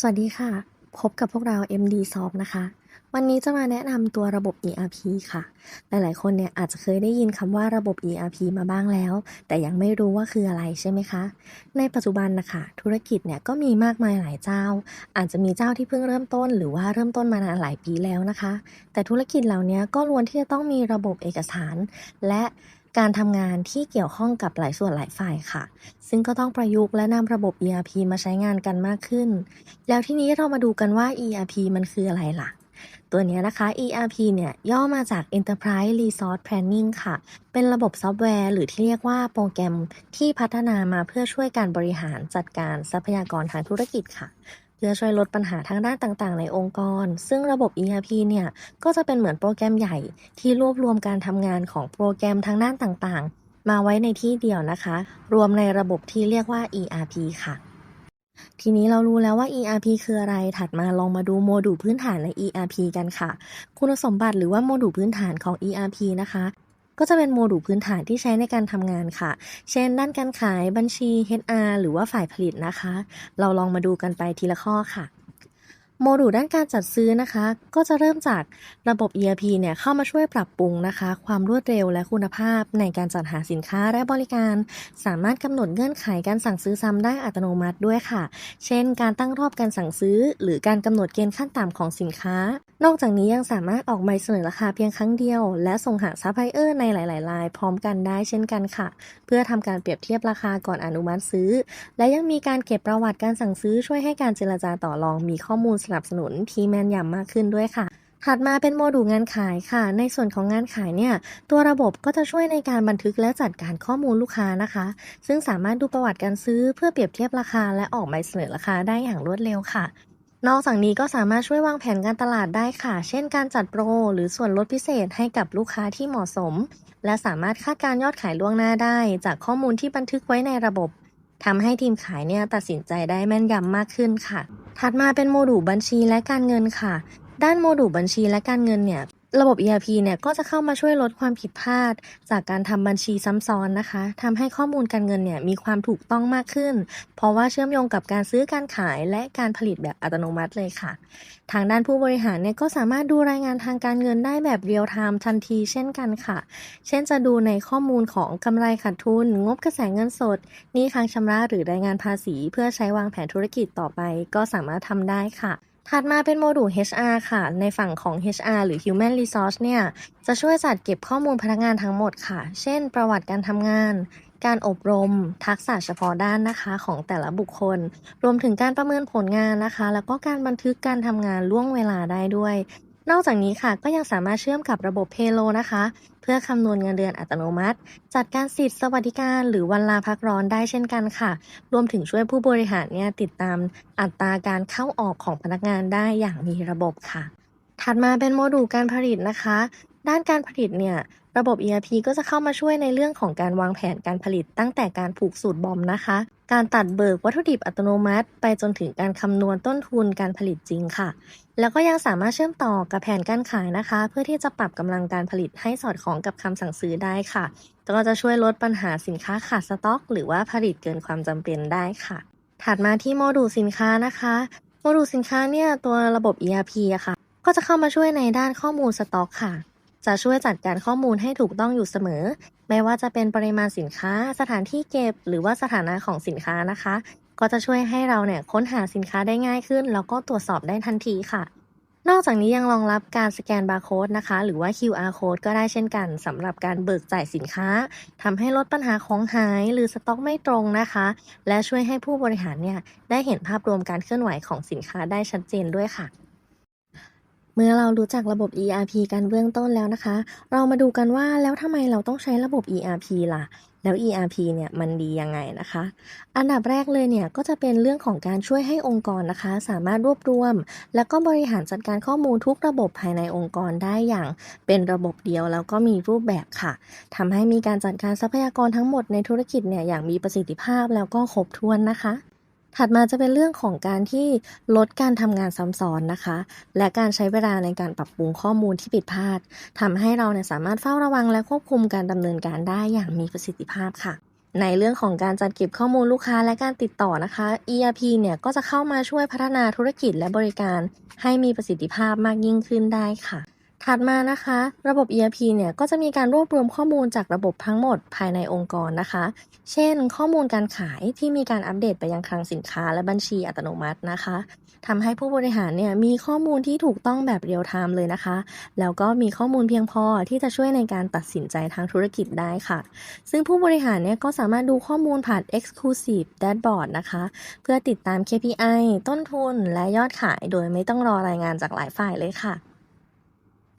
สวัสดีค่ะ พบกับพวกเรา MD Soft นะคะ วันนี้จะมาแนะนำตัวระบบ ERP ค่ะ หลายๆ คนเนี่ยอาจจะเคยได้ยินคำว่าระบบ ERP มาบ้างแล้ว แต่ยังไม่รู้ว่าคืออะไรใช่ไหมคะ ในปัจจุบันนะคะ ธุรกิจเนี่ยก็มีมากมายหลายเจ้า อาจจะมีเจ้าที่เพิ่งเริ่มต้น หรือว่าเริ่มต้นมานานหลายปีแล้วนะคะ แต่ธุรกิจเหล่านี้ก็ล้วนที่จะต้องมีระบบเอกสาร และ การทำงานที่เกี่ยวข้องกับหลายส่วนหลายฝ่ายค่ะ ซึ่งก็ต้องประยุกต์และนำระบบ ERP มาใช้งานกันมากขึ้น แล้วทีนี้เรามาดูกันว่า ERP มันคืออะไรล่ะตัวนี้นะคะ ERP เนี่ยย่อมาจาก Enterprise Resource Planning ค่ะ เป็นระบบซอฟต์แวร์หรือที่เรียกว่าโปรแกรมที่พัฒนามาเพื่อช่วยการบริหารจัดการทรัพยากรทางธุรกิจค่ะ เพื่อช่วยลดปัญหาทางด้านต่างๆ ในองค์กร ซึ่งระบบ ERP เนี่ยก็จะเป็นเหมือนโปรแกรมใหญ่ที่รวบรวมการทำงานของโปรแกรมทางด้านต่างๆ มาไว้ในที่เดียวนะคะ รวมในระบบที่เรียกว่า ERP ค่ะ ทีนี้เรารู้แล้วว่า ERP คืออะไร ถัดมาลองมาดูโมดูลพื้นฐานใน ERP กันค่ะ คุณสมบัติหรือว่าโมดูลพื้นฐานของ ERP นะคะ ก็จะเป็นโมดูลพื้นฐานที่ใช้ในการทำงานค่ะ เช่น ด้านการขายบัญชี HR หรือว่าฝ่ายผลิตนะคะ เราลองมาดูกันไปทีละข้อค่ะโมดูลด้านการจัดซื้อนะคะ ก็จะเริ่มจากระบบ ERP เนี่ยเข้ามาช่วยปรับปรุงนะคะ ความรวดเร็วและคุณภาพในการจัดหาสินค้าและบริการ สามารถกำหนดเงื่อนไขการสั่งซื้อซ้ำได้อัตโนมัติด้วยค่ะ เช่น การตั้งรอบการสั่งซื้อ หรือการกำหนดเกณฑ์ขั้นต่ำของสินค้านอกจากนี้ยังสามารถออกใบเสนอราคาเพียงครั้งเดียว และส่งหาซัพพลายเออร์ในหลาย ๆ ราย พร้อมกันได้เช่นกันค่ะ เพื่อทำการเปรียบเทียบราคาก่อนอนุมัติซื้อ และยังมีการเก็บประวัติการสั่งซื้อช่วยให้การเจรจาต่อรองมีข้อมูลสนับสนุนที่แม่นยำมากขึ้นด้วยค่ะถัดมาเป็นโมดูลงานขายค่ะ ในส่วนของงานขายเนี่ย ตัวระบบก็จะช่วยในการบันทึกและจัดการข้อมูลลูกค้านะคะ ซึ่งสามารถดูประวัติการซื้อเพื่อเปรียบเทียบราคาและออกใบเสนอราคาได้อย่างรวดเร็วค่ะ นอกจากนี้ก็สามารถช่วยวางแผนการตลาดได้ค่ะ เช่นการจัดโปรหรือส่วนลดพิเศษให้กับลูกค้าที่เหมาะสม และสามารถคาดการยอดขายล่วงหน้าได้ จากข้อมูลที่บันทึกไว้ในระบบทำให้ทีมขายเนี่ยตัดสินใจได้แม่นยำมากขึ้นค่ะ ถัดมาเป็นโมดูลบัญชีและการเงินค่ะ ด้านโมดูลบัญชีและการเงินเนี่ย ระบบ ERP เนี่ยก็จะเข้ามาช่วยลดความผิดพลาด จากการทำบัญชีซ้ำซ้อนนะคะทำให้ข้อมูลการเงินเนี่ยมีความถูกต้องมากขึ้น เพราะว่าเชื่อมโยงกับการซื้อการขายและการผลิตแบบอัตโนมัติเลยค่ะ ทางด้านผู้บริหารเนี่ยก็สามารถดูรายงานทางการเงินได้แบบเรียลไทม์ทันทีเช่นกันค่ะ เช่นจะดูในข้อมูลของกำไรขาดทุน งบกระแสเงินสดหนี้ค้างชำระหรือรายงานภาษี เพื่อใช้วางแผนธุรกิจต่อไป ก็สามารถทำได้ค่ะ ถัดมาเป็นโมดูล HR ค่ะ ในฝั่งของ HR หรือ Human Resource เนี่ย จะช่วยจัดเก็บข้อมูลพนักงานทั้งหมดค่ะ เช่น ประวัติการทำงาน การอบรม ทักษะเฉพาะด้านนะคะของแต่ละบุคคล รวมถึงการประเมินผลงานนะคะ แล้วก็การบันทึกการทำงานล่วงเวลาได้ด้วย นอกจากนี้ค่ะก็ยังสามารถเชื่อมกับระบบ Payroll นะคะ เพื่อคำนวณเงินเดือนอัตโนมัติ จัดการสิทธิสวัสดิการหรือวันลาพักร้อนได้เช่นกันค่ะ รวมถึงช่วยผู้บริหารเนี่ยติดตามอัตราการเข้าออกของพนักงานได้อย่างมีระบบค่ะ ถัดมาเป็นโมดูลการผลิตนะคะ ด้านการผลิตเนี่ย ระบบ ERP ก็จะเข้ามาช่วยในเรื่องของการวางแผนการผลิตตั้งแต่การผูกสูตรบอมนะคะ การตัดเบิกวัตถุดิบอัตโนมัติ ไปจนถึงการคำนวณต้นทุนการผลิตจริงค่ะ แล้วก็ยังสามารถเชื่อมต่อกับแผนการขายนะคะ เพื่อที่จะปรับกำลังการผลิตให้สอดคล้องกับคำสั่งซื้อได้ค่ะก็จะช่วยลดปัญหาสินค้าขาดสต็อก หรือว่าผลิตเกินความจำเป็นได้ค่ะ ถัดมาที่โมดูลสินค้านะคะโมดูลสินค้าเนี่ยตัวระบบ ERP อะค่ะ ก็จะเข้ามาช่วยในด้านข้อมูลสต็อกค่ะ จะช่วยจัดการข้อมูลให้ถูกต้องอยู่เสมอ ไม่ว่าจะเป็นปริมาณสินค้า สถานที่เก็บ หรือว่าสถานะของสินค้านะคะ ก็จะช่วยให้เราเนี่ยค้นหาสินค้าได้ง่ายขึ้น แล้วก็ตรวจสอบได้ทันทีค่ะ นอกจากนี้ยังรองรับการสแกนบาร์โค้ดนะคะ หรือว่า QR code ก็ได้เช่นกันสำหรับการเบิกจ่ายสินค้าทำให้ลดปัญหาของหาย หรือสต็อกไม่ตรงนะคะ และช่วยให้ผู้บริหารเนี่ยได้เห็นภาพรวมการเคลื่อนไหวของสินค้าได้ชัดเจนด้วยค่ะ เมื่อเรารู้จักระบบ ERP กันเบื้องต้นแล้วนะคะ เรามาดูกันว่าแล้วทำไมเราต้องใช้ระบบ ERP ล่ะ แล้ว ERP เนี่ยมันดียังไงนะคะ อันดับแรกเลยเนี่ยก็จะเป็นเรื่องของการช่วยให้องค์กรนะคะ สามารถรวบรวม แล้วก็บริหารจัดการข้อมูลทุกระบบภายในองค์กรได้อย่างเป็นระบบเดียวแล้วก็มีรูปแบบค่ะทำให้มีการจัดการทรัพยากรทั้งหมดในธุรกิจเนี่ยอย่างมีประสิทธิภาพแล้วก็ครบถ้วนนะคะ ถัดมาจะเป็นเรื่องของการที่ลดการทำงานซ้ำซ้อนนะคะ และการใช้เวลาในการปรับปรุงข้อมูลที่ผิดพลาดทำให้เราเนี่ยสามารถเฝ้าระวังและควบคุมการดำเนินการได้อย่างมีประสิทธิภาพค่ะในเรื่องของการจัดเก็บข้อมูลลูกค้าและการติดต่อนะคะ ERP เนี่ยก็จะเข้ามาช่วยพัฒนาธุรกิจและบริการให้มีประสิทธิภาพมากยิ่งขึ้นได้ค่ะ ถัดมานะคะ ระบบ ERP เนี่ยก็จะมีการรวบรวมข้อมูลจากระบบทั้งหมดภายในองค์กรนะคะ เช่น ข้อมูลการขายที่มีการอัปเดตไปยังคลังสินค้าและบัญชีอัตโนมัตินะคะทำให้ผู้บริหารเนี่ยมีข้อมูลที่ถูกต้องแบบเรียลไทม์เลยนะคะ แล้วก็มีข้อมูลเพียงพอที่จะช่วยในการตัดสินใจทางธุรกิจได้ค่ะ ซึ่งผู้บริหารเนี่ยก็สามารถดูข้อมูลผ่าน Exclusive Dashboard นะคะ เพื่อติดตาม KPI ต้นทุนและยอดขาย โดยไม่ต้องรอรายงานจากหลายฝ่ายเลยค่ะ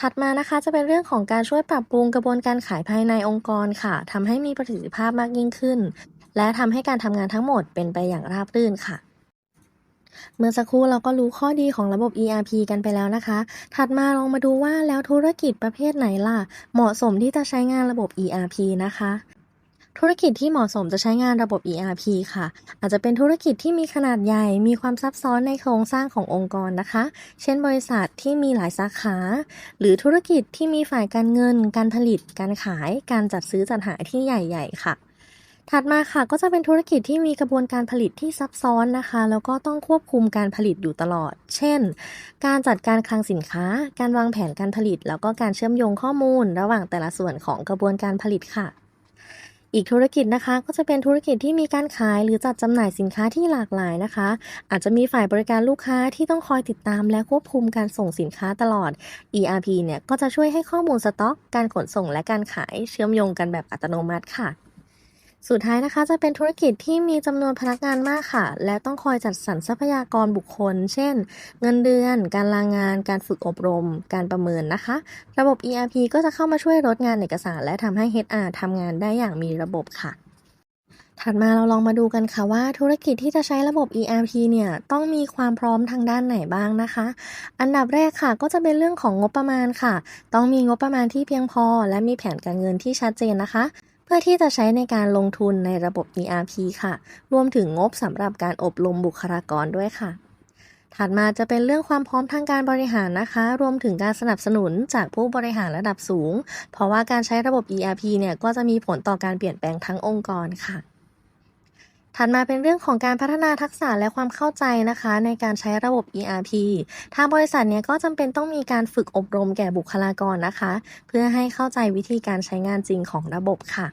ถัดมานะคะจะเป็นเรื่องของการช่วยปรับปรุงกระบวนการขายภายในองค์กรค่ะทำให้มีประสิทธิภาพมากยิ่งขึ้น และทำให้การทำงานทั้งหมดเป็นไปอย่างราบรื่นค่ะ เมื่อสักครู่เราก็รู้ข้อดีของระบบ ERP กันไปแล้วนะคะ ถัดมาลองมาดูว่าแล้วธุรกิจประเภทไหนล่ะ เหมาะสมที่จะใช้งานระบบ ERP นะคะ ธุรกิจที่เหมาะสมจะใช้งานระบบ ERP ค่ะ อาจจะเป็นธุรกิจที่มีขนาดใหญ่ มีความซับซ้อนในโครงสร้างขององค์กรนะคะ เช่นบริษัทที่มีหลายสาขา หรือธุรกิจที่มีฝ่ายการเงิน การผลิต การขาย การจัดซื้อจัดหาที่ใหญ่ๆค่ะถัดมาค่ะก็จะเป็นธุรกิจที่มีกระบวนการผลิตที่ซับซ้อนนะคะ แล้วก็ต้องควบคุมการผลิตอยู่ตลอด เช่น การจัดการคลังสินค้า การวางแผนการผลิต แล้วก็การเชื่อมโยงข้อมูล ระหว่างแต่ละส่วนของกระบวนการผลิตค่ะ อีกธุรกิจนะคะก็จะเป็นธุรกิจที่มีการขายหรือจัดจำหน่ายสินค้าที่หลากหลายนะคะ อาจจะมีฝ่ายบริการลูกค้าที่ต้องคอยติดตามและควบคุมการส่งสินค้าตลอด ERP เนี่ยก็จะช่วยให้ข้อมูลสต็อก การขนส่งและการขายเชื่อมโยงกันแบบอัตโนมัติค่ะ สุดท้ายนะคะจะเป็นธุรกิจที่มีจำนวนพนักงานมากค่ะ และต้องคอยจัดสรรทรัพยากรบุคคล เช่น เงินเดือน การลางาน การฝึกอบรม การประเมินนะคะ ระบบ ERP ก็จะเข้ามาช่วยลดงานเอกสาร และทำให้ HR ทำงานได้อย่างมีระบบค่ะถัดมาเราลองมาดูกันค่ะว่าธุรกิจที่จะใช้ระบบ ERP เนี่ยต้องมีความพร้อมทางด้านไหนบ้างนะคะ อันดับแรกค่ะก็จะเป็นเรื่องของงบประมาณค่ะ ต้องมีงบประมาณที่เพียงพอ และมีแผนการเงินที่ชัดเจนนะคะ เพื่อที่จะใช้ในการลงทุนในระบบ ERP ค่ะ รวมถึงงบสำหรับการอบรมบุคลากรด้วยค่ะ ถัดมาจะเป็นเรื่องความพร้อมทางการบริหารนะคะ รวมถึงการสนับสนุนจากผู้บริหารระดับสูง เพราะว่าการใช้ระบบ ERP เนี่ยก็จะมีผลต่อการเปลี่ยนแปลงทั้งองค์กรค่ะ ถัดมาเป็นเรื่องของการพัฒนาทักษะและความเข้าใจนะคะ ในการใช้ระบบ ERP ทางบริษัทเนี่ยก็จำเป็นต้องมีการฝึกอบรมแก่บุคลากรนะคะ เพื่อให้เข้าใจวิธีการใช้งานจริงของระบบค่ะ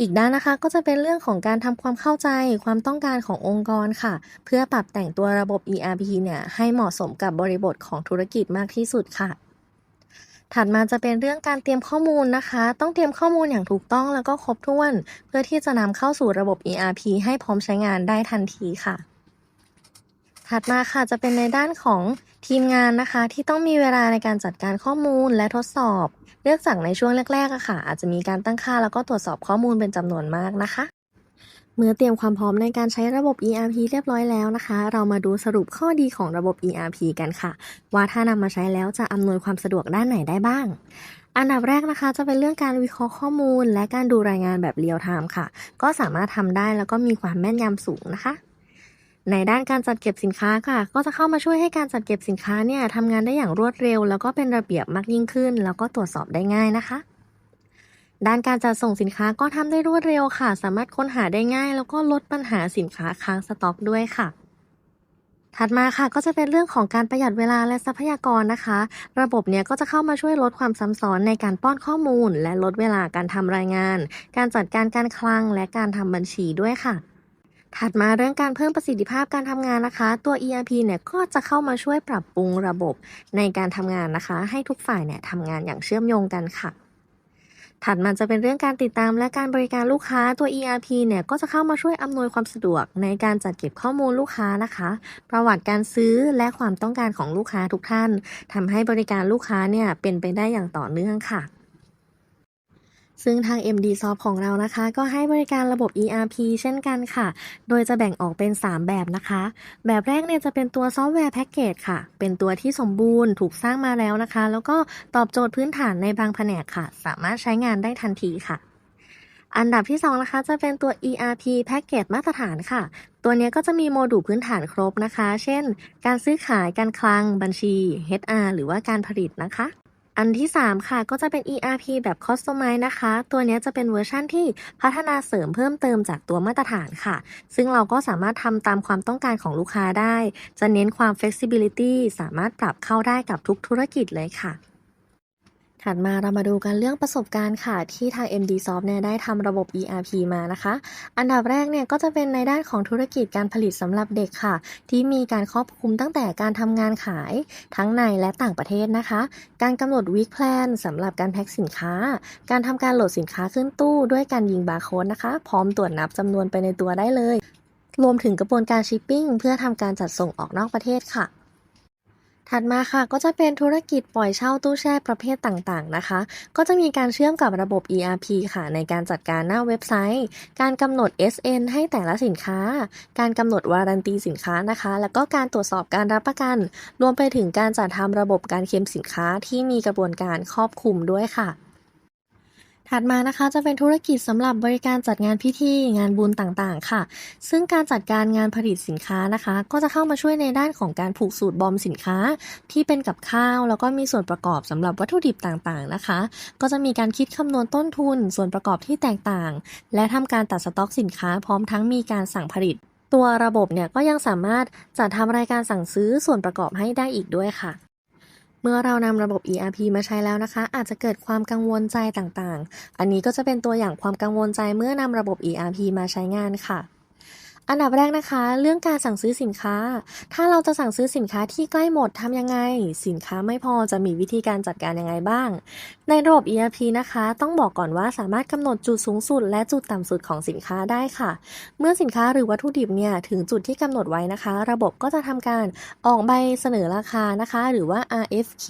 อีกด้านนะคะก็จะเป็นเรื่องของการทำความเข้าใจความต้องการขององค์กรค่ะ เพื่อปรับแต่งตัวระบบ ERP เนี่ยให้เหมาะสมกับบริบทของธุรกิจมากที่สุดค่ะ ถัดมาจะเป็นเรื่องการเตรียมข้อมูลนะคะ ต้องเตรียมข้อมูลอย่างถูกต้องแล้วก็ครบถ้วน เพื่อที่จะนำเข้าสู่ระบบ ERP ให้พร้อมใช้งานได้ทันทีค่ะ ถัดมาค่ะจะเป็นในด้านของทีมงานนะคะ ที่ต้องมีเวลาในการจัดการข้อมูลและทดสอบ เนื่องจากในช่วงแรกๆอะค่ะ อาจจะมีการตั้งค่าแล้วก็ตรวจสอบข้อมูลเป็นจำนวนมากนะคะ เมื่อเตรียมความพร้อมในการใช้ระบบ ERP เรียบร้อยแล้วนะคะ เรามาดูสรุปข้อดีของระบบ ERP กันค่ะ ว่าถ้านำมาใช้แล้วจะอำนวยความสะดวกด้านไหนได้บ้างอันดับแรกนะคะจะเป็นเรื่องการวิเคราะห์ข้อมูล และการดูรายงานแบบเรียลไทม์ค่ะ ก็สามารถทำได้แล้วก็มีความแม่นยำสูงนะคะ ในด้านการจัดเก็บสินค้าค่ะ ก็จะเข้ามาช่วยให้การจัดเก็บสินค้าเนี่ยทำงานได้อย่างรวดเร็ว แล้วก็เป็นระเบียบมากยิ่งขึ้น แล้วก็ตรวจสอบได้ง่ายนะคะ ด้านการจัดส่งสินค้าก็ทำได้รวดเร็วค่ะ สามารถค้นหาได้ง่าย แล้วก็ลดปัญหาสินค้าค้างสต็อกด้วยค่ะถัดมาค่ะก็จะเป็นเรื่องของการประหยัดเวลาและทรัพยากรนะคะ ระบบเนี่ยก็จะเข้ามาช่วยลดความซ้ำซ้อนในการป้อนข้อมูล และลดเวลาการทำรายงาน การจัดการการคลังและการทำบัญชีด้วยค่ะ ถัดมาเรื่องการเพิ่มประสิทธิภาพการทำงานนะคะ ตัว ERP เนี่ยก็จะเข้ามาช่วยปรับปรุงระบบในการทำงานนะคะ ให้ทุกฝ่ายเนี่ยทำงานอย่างเชื่อมโยงกันค่ะ ถัดมาจะเป็นเรื่องการติดตามและการบริการลูกค้าตัว ERP เนี่ยก็จะเข้ามาช่วยอำนวยความสะดวกในการจัดเก็บข้อมูลลูกค้านะคะ ประวัติการซื้อและความต้องการของลูกค้าทุกท่านทำให้บริการลูกค้าเนี่ยเป็นไปได้อย่างต่อเนื่องค่ะ ซึ่งทาง MD Soft ของเรานะคะ ก็ให้บริการระบบ ERP เช่นกันค่ะ โดยจะแบ่งออกเป็น 3 แบบนะคะ แบบแรกเนี่ยจะเป็นตัวซอฟต์แวร์แพ็กเกจค่ะ เป็นตัวที่สมบูรณ์ถูกสร้างมาแล้วนะคะ แล้วก็ตอบโจทย์พื้นฐานในบางแผนกค่ะ สามารถใช้งานได้ทันทีค่ะอันดับที่2นะคะจะเป็นตัว ERP แพ็กเกจมาตรฐานค่ะ ตัวนี้ก็จะมีโมดูลพื้นฐานครบนะคะ เช่น การซื้อขาย การคลัง บัญชี HR หรือว่าการผลิตนะคะ อันที่ 3 ค่ะก็จะเป็น ERP แบบ Customize นะคะ ตัวนี้จะเป็นเวอร์ชันที่พัฒนาเสริมเพิ่มเติมจากตัวมาตรฐานค่ะ ซึ่งเราก็สามารถทำตามความต้องการของลูกค้าได้ จะเน้นความ flexibility สามารถปรับเข้าได้กับทุกธุรกิจเลยค่ะ ถัดมาเรามาดูกันเรื่องประสบการณ์ค่ะ ที่ทาง MD Soft เนี่ยได้ทำระบบ ERP มานะคะ อันดับแรกเนี่ยก็จะเป็นในด้านของธุรกิจการผลิตสำหรับเด็กค่ะ ที่มีการครอบคลุมตั้งแต่การทำงานขายทั้งในและต่างประเทศนะคะ การกำหนด week plan สำหรับการแพ็คสินค้า การทำการโหลดสินค้าขึ้นตู้ด้วยการยิงบาร์โค้ดนะคะ พร้อมตรวจนับจำนวนไปในตัวได้เลย รวมถึงกระบวนการชิปปิ้งเพื่อทำการจัดส่งออกนอกประเทศค่ะ ถัดมาค่ะก็จะเป็นธุรกิจปล่อยเช่าตู้แช่ประเภทต่างๆนะคะ ก็จะมีการเชื่อมกับระบบ ERP ค่ะ ในการจัดการหน้าเว็บไซต์ การกำหนด SN ให้แต่ละสินค้า การกำหนดวารันตีสินค้านะคะ แล้วก็การตรวจสอบการรับประกัน รวมไปถึงการจัดทำระบบการเคลมสินค้าที่มีกระบวนการครอบคลุมด้วยค่ะ ถัดมานะคะจะเป็นธุรกิจสำหรับบริการจัดงานพิธีงานบุญต่างๆ ค่ะ ซึ่งการจัดการงานผลิตสินค้านะคะ ก็จะเข้ามาช่วยในด้านของการผูกสูตรบอมสินค้า ที่เป็นกับข้าว แล้วก็มีส่วนประกอบสำหรับวัตถุดิบต่างๆนะคะ ก็จะมีการคิดคำนวณต้นทุน ส่วนประกอบที่แตกต่าง และทำการตัดสต็อกสินค้า พร้อมทั้งมีการสั่งผลิต ตัวระบบเนี่ยก็ยังสามารถจัดทำรายการสั่งซื้อส่วนประกอบให้ได้อีกด้วยค่ะ เมื่อเรานำระบบ ERP มาใช้แล้วนะคะ อาจจะเกิดความกังวลใจต่างๆ อันนี้ก็จะเป็นตัวอย่างความกังวลใจเมื่อนำระบบ ERP มาใช้งานค่ะ อันดับแรกนะคะ เรื่องการสั่งซื้อสินค้า ถ้าเราจะสั่งซื้อสินค้าที่ใกล้หมดทำยังไง สินค้าไม่พอจะมีวิธีการจัดการยังไงบ้าง ในระบบ ERP นะคะ ต้องบอกก่อนว่าสามารถกำหนดจุดสูงสุด และจุดต่ำสุดของสินค้าได้ค่ะ เมื่อสินค้าหรือวัตถุดิบเนี่ยถึงจุดที่กำหนดไว้นะคะ ระบบก็จะทำการออกใบเสนอราคานะคะ หรือว่า RFQ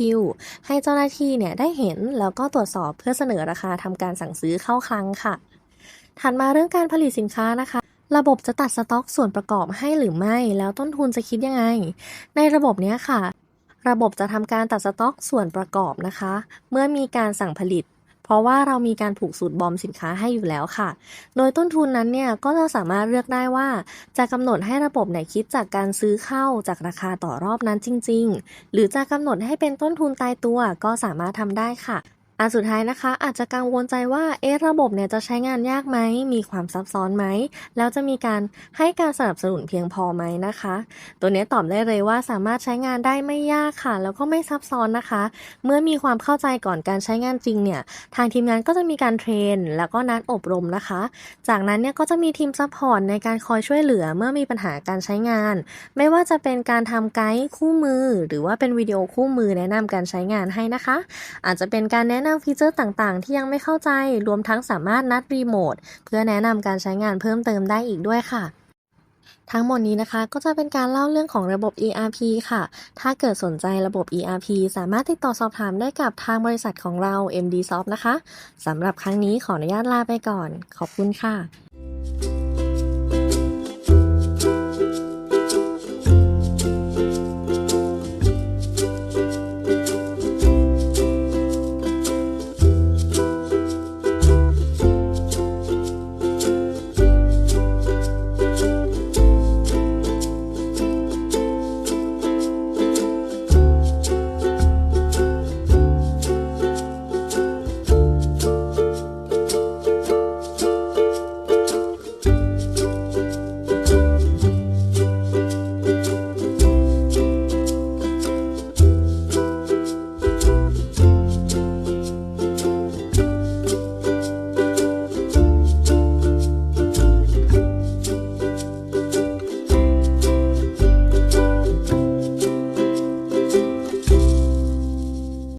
ให้เจ้าหน้าที่เนี่ยได้เห็นแล้วก็ตรวจสอบเพื่อเสนอราคาทำการสั่งซื้อเข้าคลังค่ะ ถัดมาเรื่องการผลิตสินค้านะคะ ระบบจะตัดสต็อกส่วนประกอบให้หรือไม่ แล้วต้นทุนจะคิดยังไง ในระบบเนี้ยค่ะ ระบบจะทำการตัดสต็อกส่วนประกอบนะคะ เมื่อมีการสั่งผลิต เพราะว่าเรามีการผูกสูตรบอมสินค้าให้อยู่แล้วค่ะ โดยต้นทุนนั้นเนี่ยก็จะสามารถเลือกได้ว่า จะกำหนดให้ระบบไหนคิดจากการซื้อเข้าจากราคาต่อรอบนั้นจริง ๆ หรือจะกำหนดให้เป็นต้นทุนตายตัวก็สามารถทำได้ค่ะ อันสุดท้ายนะคะ อาจจะกังวลใจว่าเอ๊ะระบบเนี่ยจะใช้งานยากไหม มีความซับซ้อนไหม แล้วจะมีการให้การสนับสนุนเพียงพอไหมนะคะ ตัวนี้ตอบได้เลยว่าสามารถใช้งานได้ไม่ยากค่ะ แล้วก็ไม่ซับซ้อนนะคะ เมื่อมีความเข้าใจก่อนการใช้งานจริงเนี่ยทางทีมงานก็จะมีการเทรน แล้วก็นัดอบรมนะคะ จากนั้นเนี่ยก็จะมีทีมซัพพอร์ตในการคอยช่วยเหลือเมื่อมีปัญหาการใช้งาน ไม่ว่าจะเป็นการทำไกด์คู่มือ หรือว่าเป็นวิดีโอคู่มือแนะนำการใช้งานให้นะคะ อาจจะเป็นการแนะนำฟีเจอร์ต่างๆ ที่ยังไม่เข้าใจ รวมทั้งสามารถนัดรีโมทเพื่อแนะนำการใช้งานเพิ่มเติมได้อีกด้วยค่ะทั้งหมดนี้นะคะก็จะเป็นการเล่าเรื่องของระบบ ERP ค่ะ ถ้าเกิดสนใจระบบ ERP สามารถติดต่อสอบถามได้กับทางบริษัทของเรา MD Soft นะคะ สำหรับครั้งนี้ขออนุญาตลาไปก่อน ขอบคุณค่ะ